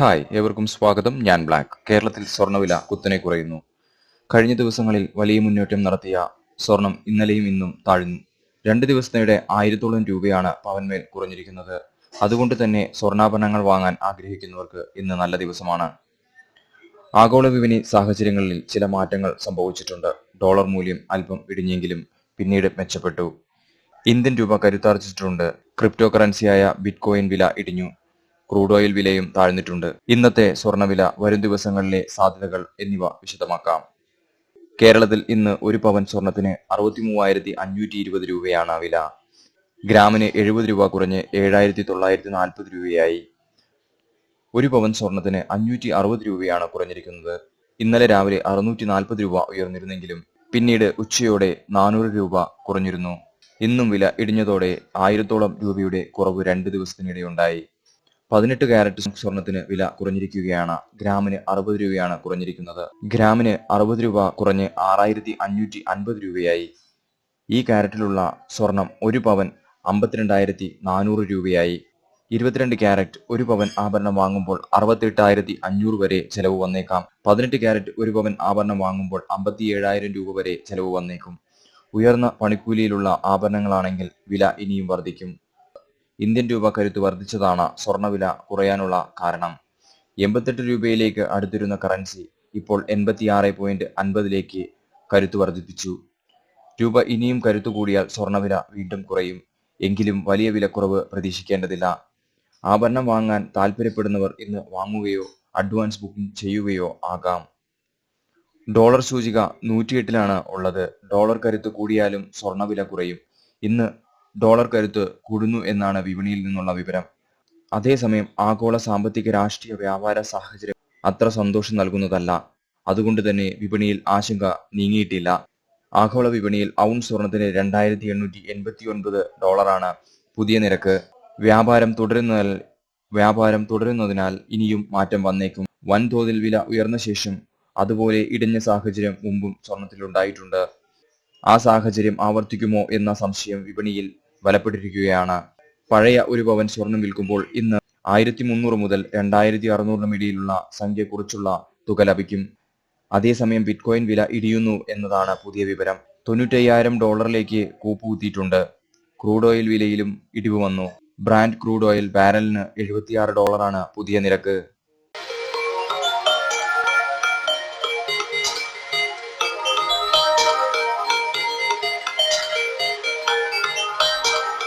Hi ഏവർക്കും സ്വാഗതം. ഞാൻ ബ്ലാക്ക്. കേരളത്തിൽ സ്വർണവില കുത്തനെ കുറയുന്നു. കഴിഞ്ഞ ദിവസങ്ങളിൽ വലിയ മുന്നേറ്റം നടത്തിയ സ്വർണം ഇന്നലെയും ഇന്നും താഴ്ന്നു. രണ്ട് ദിവസത്തിനിടെ ആയിരത്തോളം രൂപയാണ് പവൻമേൽ കുറഞ്ഞിരിക്കുന്നത്. അതുകൊണ്ട് തന്നെ സ്വർണാഭരണങ്ങൾ വാങ്ങാൻ ആഗ്രഹിക്കുന്നവർക്ക് ഇന്ന് നല്ല ദിവസമാണ്. ആഗോള വിപണി സാഹചര്യങ്ങളിൽ ചില മാറ്റങ്ങൾ സംഭവിച്ചിട്ടുണ്ട്. ഡോളർ മൂല്യം അല്പം ഇടിഞ്ഞെങ്കിലും പിന്നീട് മെച്ചപ്പെട്ടു. ഇന്ത്യൻ രൂപ കരുത്താർജിച്ചിട്ടുണ്ട്. ക്രിപ്റ്റോ കറൻസിയായ ബിറ്റ്കോയിൻ വില ഇടിഞ്ഞു. ക്രൂഡ് ഓയിൽ വിലയും താഴ്ന്നിട്ടുണ്ട്. ഇന്നത്തെ സ്വർണവില വരും ദിവസങ്ങളിലെ സാധ്യതകൾ എന്നിവ വിശദമാക്കാം. കേരളത്തിൽ ഇന്ന് ഒരു പവൻ സ്വർണത്തിന് അറുപത്തി മൂവായിരത്തി അഞ്ഞൂറ്റി ഇരുപത് രൂപയാണ് വില. ഗ്രാമിന് എഴുപത് രൂപ കുറഞ്ഞ് ഏഴായിരത്തി തൊള്ളായിരത്തി നാൽപ്പത് രൂപയായി. ഒരു പവൻ സ്വർണത്തിന് അഞ്ഞൂറ്റി അറുപത് രൂപയാണ് കുറഞ്ഞിരിക്കുന്നത്. ഇന്നലെ രാവിലെ അറുന്നൂറ്റി നാൽപ്പത് രൂപ ഉയർന്നിരുന്നെങ്കിലും പിന്നീട് ഉച്ചയോടെ നാനൂറ് രൂപ കുറഞ്ഞിരുന്നു. ഇന്നും വില ഇടിഞ്ഞതോടെ ആയിരത്തോളം രൂപയുടെ കുറവ് രണ്ട് ദിവസത്തിനിടെയുണ്ടായി. പതിനെട്ട് ക്യാരറ്റ് സ്വർണത്തിന് വില കുറഞ്ഞിരിക്കുകയാണ്. ഗ്രാമിന് അറുപത് രൂപയാണ് കുറഞ്ഞിരിക്കുന്നത്. ഗ്രാമിന് അറുപത് രൂപ കുറഞ്ഞ് ആറായിരത്തി അഞ്ഞൂറ്റി അൻപത് രൂപയായി. ഈ ക്യാരറ്റിലുള്ള സ്വർണം ഒരു പവൻ അമ്പത്തിരണ്ടായിരത്തി നാനൂറ് രൂപയായി. ഇരുപത്തിരണ്ട് ക്യാരറ്റ് ഒരു പവൻ ആഭരണം വാങ്ങുമ്പോൾ അറുപത്തെട്ടായിരത്തി അഞ്ഞൂറ് വരെ ചെലവ് വന്നേക്കാം. പതിനെട്ട് ക്യാരറ്റ് ഒരു പവൻ ആഭരണം വാങ്ങുമ്പോൾ അമ്പത്തി ഏഴായിരം രൂപ വരെ ചെലവ് വന്നേക്കും. ഉയർന്ന പണിക്കൂലിയിലുള്ള ആഭരണങ്ങളാണെങ്കിൽ വില ഇനിയും വർദ്ധിക്കും. ഇന്ത്യൻ രൂപ കരുത്ത് വർദ്ധിച്ചതാണ് സ്വർണവില കുറയാനുള്ള കാരണം. എൺപത്തെട്ട് രൂപയിലേക്ക് അടുത്തിരുന്ന കറൻസി ഇപ്പോൾ എൺപത്തിയാറ് പോയിന്റ് അൻപതിലേക്ക് കരുത്ത് വർദ്ധിപ്പിച്ചു. രൂപ ഇനിയും കരുത്തു കൂടിയാൽ സ്വർണവില വീണ്ടും കുറയും. എങ്കിലും വലിയ വിലക്കുറവ് പ്രതീക്ഷിക്കേണ്ടതില്ല. ആഭരണം വാങ്ങാൻ താല്പര്യപ്പെടുന്നവർ ഇന്ന് വാങ്ങുകയോ അഡ്വാൻസ് ബുക്കിംഗ് ചെയ്യുകയോ ആകാം. ഡോളർ സൂചിക നൂറ്റിയെട്ടിലാണ് ഉള്ളത്. ഡോളർ കരുത്ത് കൂടിയാലും സ്വർണവില കുറയും. ഇന്ന് ഡോളർ കരുത്ത് കൂടുന്നു എന്നാണ് വിപണിയിൽ നിന്നുള്ള വിവരം. അതേസമയം ആഗോള സാമ്പത്തിക രാഷ്ട്രീയ വ്യാപാര സാഹചര്യം അത്ര സന്തോഷം നൽകുന്നതല്ല. അതുകൊണ്ട് തന്നെ വിപണിയിൽ ആശങ്ക നീങ്ങിയിട്ടില്ല. ആഗോള വിപണിയിൽ ഔൺ സ്വർണത്തിന് രണ്ടായിരത്തി എണ്ണൂറ്റി എൺപത്തി ഒൻപത് ഡോളറാണ് പുതിയ നിരക്ക്. വ്യാപാരം തുടരുന്നതിൽ വ്യാപാരം തുടരുന്നതിനാൽ ഇനിയും മാറ്റം വന്നേക്കും. വൻതോതിൽ വില ഉയർന്ന ശേഷം അതുപോലെ ഇടിഞ്ഞ സാഹചര്യം മുമ്പും സ്വർണത്തിലുണ്ടായിട്ടുണ്ട്. ആ സാഹചര്യം ആവർത്തിക്കുമോ എന്ന സംശയം വിപണിയിൽ ബലപ്പെട്ടിരിക്കുകയാണ് പഴയ ഒരു പവൻ സ്വർണം വിൽക്കുമ്പോൾ ഇന്ന് ആയിരത്തി മുന്നൂറ് മുതൽ രണ്ടായിരത്തി അറുന്നൂറിനും ഇടയിലുള്ള സംഖ്യയെക്കുറിച്ചുള്ള കുറിച്ചുള്ള തുക ലഭിക്കും. അതേസമയം ബിറ്റ്കോയിൻ വില ഇടിയുന്നു എന്നതാണ് പുതിയ വിവരം. തൊണ്ണൂറ്റയ്യായിരം ഡോളറിലേക്ക് കൂപ്പുകുത്തിയിട്ടുണ്ട്. ക്രൂഡ് ഓയിൽ വിലയിലും ഇടിവ് വന്നു. ബ്രാൻഡ് ക്രൂഡ് ഓയിൽ ബാരലിന് എഴുപത്തിയാറ് ഡോളറാണ് പുതിയ നിരക്ക്.